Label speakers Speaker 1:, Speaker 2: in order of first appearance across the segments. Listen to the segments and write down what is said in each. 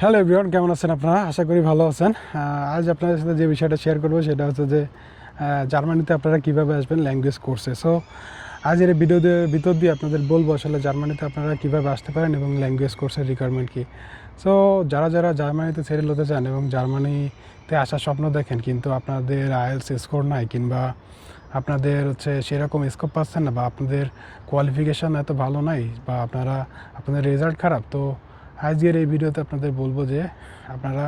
Speaker 1: Hello everyone কেমন আছেন আপনারা? আশা করি ভালো আছেন। আজ আপনাদের সাথে যে বিষয়টা শেয়ার করব, সেটা হচ্ছে যে জার্মানিতে আপনারা কীভাবে আসবেন ল্যাঙ্গুয়েজ কোর্সে সো আজের এই ভিডিওতে ভিতর দিয়ে আপনাদের বলব আসলে জার্মানিতে আপনারা কীভাবে আসতে পারেন এবং ল্যাঙ্গুয়েজ কোর্সের রিকোয়ারমেন্ট কী। সো যারা যারা জার্মানিতে সেটেল হতে চান এবং জার্মানিতে আসার স্বপ্ন দেখেন, কিন্তু আপনাদের আইএলস স্কোর নাই, কিংবা আপনাদের হচ্ছে সেরকম স্কোপ পাচ্ছেন না, বা আপনাদের কোয়ালিফিকেশান এত ভালো নাই, বা আপনারা, আপনাদের রেজাল্ট খারাপ, তো আজকের এই ভিডিওতে আপনাদের বলব যে আপনারা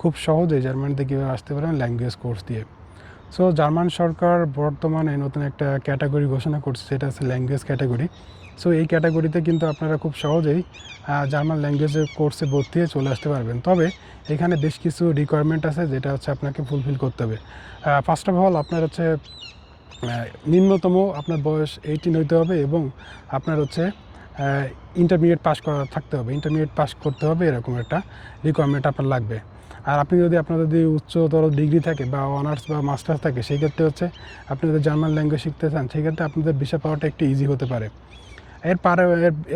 Speaker 1: খুব সহজে জার্মানিতে কীভাবে আসতে পারেন ল্যাঙ্গুয়েজ কোর্স দিয়ে। সো জার্মান সরকার বর্তমানে নতুন একটা ক্যাটাগরি ঘোষণা করছে, সেটা হচ্ছে ল্যাঙ্গুয়েজ ক্যাটাগরি সো এই ক্যাটাগরিতে কিন্তু আপনারা খুব সহজেই জার্মান ল্যাঙ্গুয়েজের কোর্সে ভর্তি হয়ে চলে আসতে পারবেন। তবে এখানে বেশ কিছু রিকোয়ারমেন্ট আছে যেটা হচ্ছে আপনাকে ফুলফিল করতে হবে। ফার্স্ট অফ অল আপনার হচ্ছে নিম্নতম আপনার বয়স এইটিন হইতে হবে এবং আপনার হচ্ছে ইন্টারমিডিয়েট পাস করা থাকতে হবে। ইন্টারমিডিয়েট পাস করতে হবে, এরকম একটা রিকোয়ারমেন্ট আপনার লাগবে। আর আপনি যদি আপনার যদি উচ্চতর ডিগ্রি থাকে বা অনার্স বা মাস্টার্স থাকে সেই ক্ষেত্রে হচ্ছে আপনি যদি জার্মান ল্যাঙ্গুয়েজ শিখতে চান সেই ক্ষেত্রে আপনাদের ভিসা পাওয়াটা একটু ইজি হতে পারে। এর পারে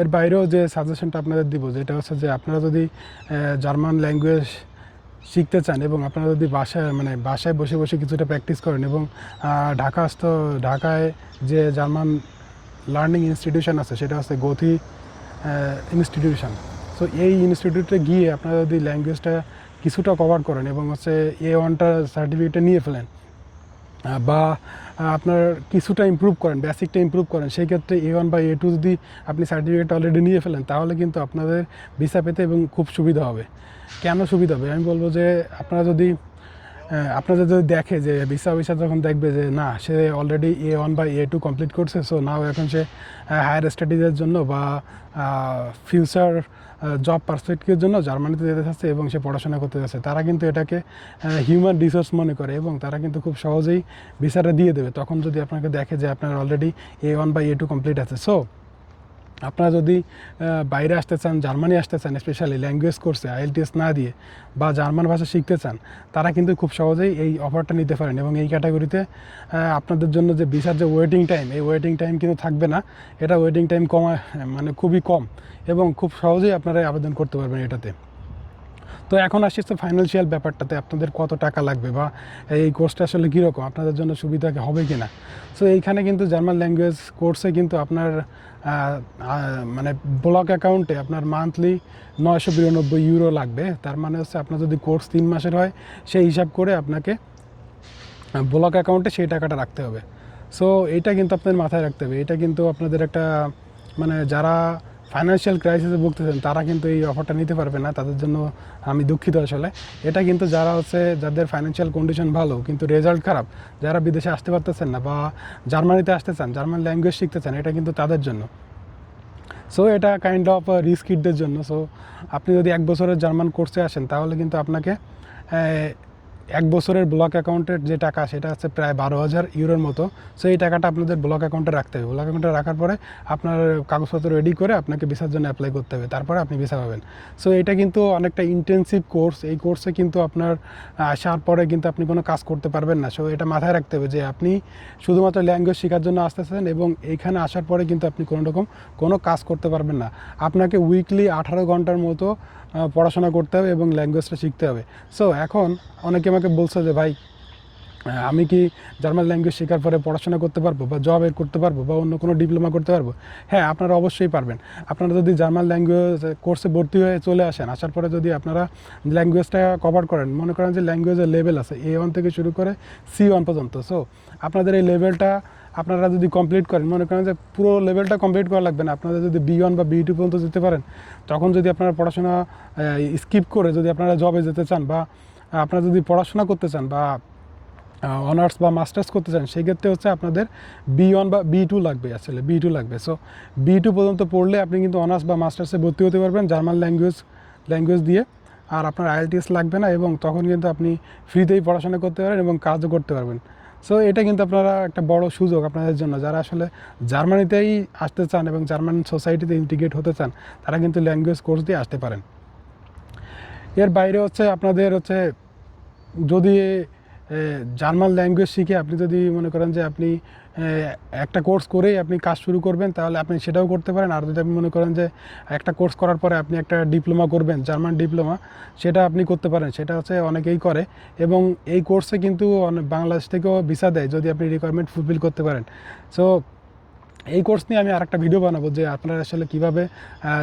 Speaker 1: এর বাইরেও যে সাজেশনটা আপনাদের দিব, যেটা হচ্ছে যে আপনারা যদি জার্মান ল্যাঙ্গুয়েজ শিখতে চান এবং আপনারা যদি বাসায় মানে বাসায় বসে বসে কিছুটা প্র্যাকটিস করেন এবং ঢাকাস্থ ঢাকায় যে জার্মান লার্নিং ইনস্টিটিউশন আছে, সেটা হচ্ছে গথি ইনস্টিটিউশন সো এই ইনস্টিটিউটে গিয়ে আপনারা যদি ল্যাঙ্গুয়েজটা কিছুটা কভার করেন এবং হচ্ছে এ ওয়ানটা সার্টিফিকেটটা নিয়ে ফেলেন বা আপনার কিছুটা ইমপ্রুভ করেন বেসিকটা ইমপ্রুভ করেন, সেই ক্ষেত্রে এ ওয়ান বা এ টু যদি আপনি সার্টিফিকেট অলরেডি নিয়ে ফেলেন, তাহলে কিন্তু আপনাদের ভিসা পেতে এবং খুব সুবিধা হবে। কেন সুবিধা হবে? আমি বলব যে, আপনারা যদি আপনাদের যদি দেখে যে ভিসা ভিসা যখন দেখবে যে না, সে অলরেডি এ ওয়ান বা এ টু কমপ্লিট করছে সো নাও এখন সে হায়ার স্টাডিজের জন্য বা ফিউচার জব পার্সপেক্টিভের জন্য জার্মানিতে যেতে চাচ্ছে এবং সে পড়াশোনা করতে যাচ্ছে তারা কিন্তু এটাকে হিউম্যান রিসোর্স মনে করে এবং তারা কিন্তু খুব সহজেই ভিসাটা দিয়ে দেবে। তখন যদি আপনাকে দেখে যে আপনার অলরেডি এ ওয়ান বা এ টু কমপ্লিট আছে সো আপনারা যদি বাইরে আসতে চান, জার্মানি আসতে চান স্পেশালি ল্যাঙ্গুয়েজ কোর্সে আইএলটিএস না দিয়ে, বা জার্মান ভাষা শিখতে চান, তারা কিন্তু খুব সহজেই এই অফারটা নিতে পারেন এবং এই ক্যাটাগরিতে আপনাদের জন্য যে ভিসার যে ওয়েটিং টাইম এই ওয়েটিং টাইম কিন্তু থাকবে না। এটা ওয়েটিং টাইম কমা মানে খুবই কম এবং খুব সহজেই আপনারা আবেদন করতে পারবেন এটাতে। তো এখন আসছে তো ফাইন্যান্সিয়াল ব্যাপারটাতে, আপনাদের কত টাকা লাগবে বা এই কোর্সটা আসলে কীরকম, আপনাদের জন্য সুবিধা হবে কি না সো এইখানে কিন্তু জার্মান ল্যাঙ্গুয়েজ কোর্সে কিন্তু আপনার মানে ব্লক অ্যাকাউন্টে আপনার মান্থলি নয়শো বিরানব্বই ইউরো লাগবে। তার মানে হচ্ছে আপনার যদি কোর্স তিন মাসের হয়, সেই হিসাব করে আপনাকে ব্লক অ্যাকাউন্টে সেই টাকাটা রাখতে হবে। সো এটা কিন্তু আপনাদের মাথায় রাখতে হবে। এটা কিন্তু আপনাদের একটা মানে যারা ফাইন্যান্সিয়াল ক্রাইসিসে ভুগতেছেন, তারা কিন্তু এই অফারটা নিতে পারবে না, তাদের জন্য আমি দুঃখিত আসলে। এটা কিন্তু যারা হচ্ছে, যাদের ফাইন্যান্সিয়াল কন্ডিশন ভালো, কিন্তু রেজাল্ট খারাপ, যারা বিদেশে আসতে পারতেছেন না বা জার্মানিতে আসতে চান জার্মান ল্যাঙ্গুয়েজ শিখতে চান এটা কিন্তু তাদের জন্য। সো এটা কাইন্ড অফ রিস্ক কিডদের জন্য। সো আপনি যদি এক বছরের জার্মান কোর্সে আসেন, তাহলে কিন্তু আপনাকে এক বছরের ব্লক অ্যাকাউন্টের যে টাকা, সেটা হচ্ছে প্রায় বারো হাজার ইউরোর মতো। সো এই টাকাটা আপনাদের ব্লক অ্যাকাউন্টে রাখতে হবে। ব্লক অ্যাকাউন্টে রাখার পরে আপনার কাগজপত্র রেডি করে আপনাকে ভিসার জন্য অ্যাপ্লাই করতে হবে। তারপরে আপনি ভিসা পাবেন। সো এটা কিন্তু অনেকটা ইন্টেন্সিভ কোর্স এই কোর্সে কিন্তু আপনার আসার পরে কিন্তু আপনি কোনো কাজ করতে পারবেন না। সো এটা মাথায় রাখতে হবে যে আপনি শুধুমাত্র ল্যাঙ্গুয়েজ শেখার জন্য আসতেছেন এবং এইখানে আসার পরে কিন্তু আপনি কোনো রকম কোনো কাজ করতে পারবেন না। আপনাকে উইকলি আঠারো ঘণ্টার মতো পড়াশোনা করতে হবে এবং ল্যাঙ্গুয়েজটা শিখতে হবে। সো এখন অনেকে আমাকে বলছে যে, ভাই আমি কি জার্মান ল্যাঙ্গুয়েজ শেখার পরে পড়াশোনা করতে পারব বা জব এর করতে পারব বা অন্য কোনো ডিপ্লোমা করতে পারব? হ্যাঁ আপনারা অবশ্যই পারবেন। আপনারা যদি জার্মান ল্যাঙ্গুয়েজ কোর্সে ভর্তি হয়ে চলে আসেন, আসার পরে যদি আপনারা ল্যাঙ্গুয়েজটা কভার করেন, মনে করেন যে ল্যাঙ্গুয়েজের লেভেল আছে এ ওয়ান থেকে শুরু করে সি ওয়ান পর্যন্ত সো আপনাদের এই লেভেলটা আপনারা যদি কমপ্লিট করেন, মনে করেন যে পুরো লেভেলটা কমপ্লিট করা লাগবে না। আপনারা যদি বি ওয়ান বা বি টু পর্যন্ত যেতে পারেন, তখন যদি আপনারা পড়াশোনা স্কিপ করে যদি আপনারা জবে যেতে চান বা আপনারা যদি পড়াশোনা করতে চান বা অনার্স বা মাস্টার্স করতে চান সেক্ষেত্রে হচ্ছে আপনাদের বি ওয়ান বা বি টু লাগবে আসলে বি টু লাগবে। সো বি টু পর্যন্ত পড়লে আপনি কিন্তু অনার্স বা মাস্টার্সে ভর্তি হতে পারবেন জার্মান ল্যাঙ্গুয়েজ ল্যাঙ্গুয়েজ দিয়ে। আর আপনার আইএলটিএস লাগবে না এবং তখন কিন্তু আপনি ফ্রিতেই পড়াশোনা করতে পারেন এবং কাজও করতে পারবেন। সো এটা কিন্তু আপনারা একটা বড় সুযোগ আপনাদের জন্য। যারা আসলে জার্মানিতেই আসতে চান এবং জার্মান সোসাইটিতে ইন্টিগ্রেট হতে চান, তারা কিন্তু ল্যাঙ্গুয়েজ কোর্স দিয়ে আসতে পারেন। এর বাইরে হচ্ছে আপনাদের হচ্ছে যদি জার্মান ল্যাঙ্গুয়েজ শিখে আপনি যদি মনে করেন যে আপনি একটা কোর্স করেই আপনি কাজ শুরু করবেন, তাহলে আপনি সেটাও করতে পারেন। আর যদি আপনি মনে করেন যে একটা কোর্স করার পরে আপনি একটা ডিপ্লোমা করবেন, জার্মান ডিপ্লোমা সেটা আপনি করতে পারেন। সেটা হচ্ছে অনেকেই করে এবং এই কোর্সে কিন্তু বাংলাদেশ থেকেও ভিসা দেয় যদি আপনি রিকোয়ারমেন্ট ফুলফিল করতে পারেন। সো এই কোর্স নিয়ে আমি আরেকটা ভিডিও বানাবো যে আপনারা আসলে কীভাবে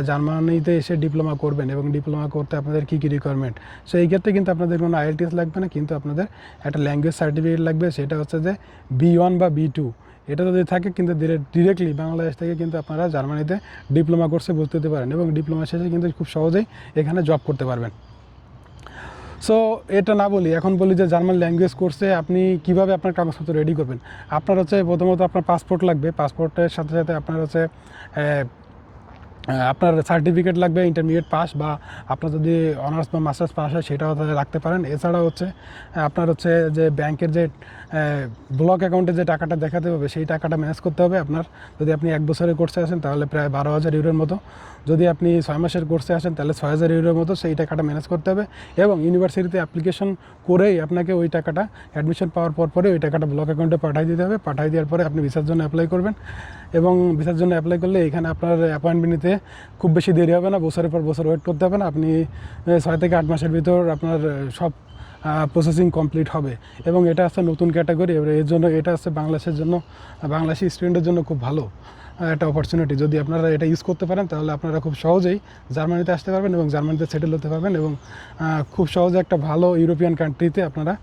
Speaker 1: জার্মানিতে এসে ডিপ্লোমা করবেন এবং ডিপ্লোমা করতে আপনাদের কী কী রিকোয়ারমেন্ট সো এই ক্ষেত্রে কিন্তু আপনাদের কোনো আইএলটিএস লাগবে না, কিন্তু আপনাদের একটা ল্যাঙ্গুয়েজ সার্টিফিকেট লাগবে, সেটা হচ্ছে যে বি ওয়ান বা বি টু এটা যদি থাকে কিন্তু ডিরেক্টলি বাংলাদেশ থেকে কিন্তু আপনারা জার্মানিতে ডিপ্লোমা কোর্সে হতে পারেন এবং ডিপ্লোমা শেষে কিন্তু খুব সহজেই এখানে জব করতে পারবেন। সো এটা না বলি, এখন বলি যে জার্মান ল্যাঙ্গুয়েজ কোর্সে আপনি কীভাবে আপনার কাগজপত্র রেডি করবেন? আপনার হচ্ছে প্রথমত আপনার পাসপোর্ট লাগবে পাসপোর্টের সাথে সাথে আপনার হচ্ছে আপনার সার্টিফিকেট লাগবে ইন্টারমিডিয়েট পাস বা আপনার যদি অনার্স বা মাস্টার্স পাস হয়, সেটাও রাখতে পারেন। এছাড়া হচ্ছে আপনার হচ্ছে যে ব্যাংকের যে ব্লক অ্যাকাউন্টে যে টাকাটা দেখাতে হবে, সেই টাকাটা ম্যানেজ করতে হবে। আপনার যদি আপনি এক বছরের কোর্সে আসেন, তাহলে প্রায় বারো হাজার ইউরোর মতো। যদি আপনি ছয় মাসের কোর্সে আসেন, তাহলে ছয় হাজার ইউরোর মতো সেই টাকাটা ম্যানেজ করতে হবে। এবং ইউনিভার্সিটিতে অ্যাপ্লিকেশন করেই আপনাকে ওই টাকাটা অ্যাডমিশন পাওয়ার পর পরে ওই টাকাটা ব্লক অ্যাকাউন্টে পাঠিয়ে দিতে হবে। পাঠিয়ে দেওয়ার পরে আপনি ভিসার জন্য অ্যাপ্লাই করবেন। এবং ভিসার জন্য অ্যাপ্লাই করলে এখানে আপনার অ্যাপয়েন্টমেন্ট নিতে খুব বেশি দেরি হবে না, বছরের পর বছর ওয়েট করতে হবে না। আপনি ছয় থেকে আট মাসের ভিতর আপনার সব প্রসেসিং কমপ্লিট হবে। এবং এটা হচ্ছে নতুন ক্যাটাগরি এবার এর জন্য এটা হচ্ছে বাংলাদেশের জন্য, বাংলাদেশি স্টুডেন্টের জন্য খুব ভালো একটা অপরচুনিটি যদি আপনারা এটা ইউজ করতে পারেন, তাহলে আপনারা খুব সহজেই জার্মানিতে আসতে পারবেন এবং জার্মানিতে সেটেল হতে পারবেন এবং খুব সহজে একটা ভালো ইউরোপিয়ান কান্ট্রিতে আপনারা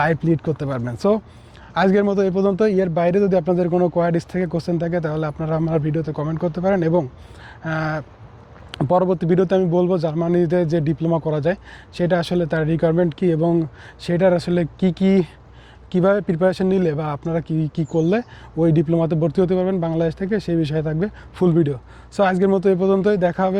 Speaker 1: লাইফ লিড করতে পারবেন। সো আজকের মতো এই পর্যন্ত এর বাইরে যদি আপনাদের কোনো কোয়ারিজ থেকে কোশ্চেন থাকে, তাহলে আপনারা আমার ভিডিওতে কমেন্ট করতে পারেন এবং পরবর্তী ভিডিওতে আমি বলব জার্মানিতে যে ডিপ্লোমা করা যায়, সেটা আসলে তার রিকোয়ারমেন্ট কী এবং সেটার আসলে কি কি, কীভাবে প্রিপারেশন নিলে বা আপনারা কী কী করলে ওই ডিপ্লোমাতে ভর্তি হতে পারবেন বাংলাদেশ থেকে, সেই বিষয়ে থাকবে ফুল ভিডিও সো আজকের মতো এই পর্যন্তই। দেখা হবে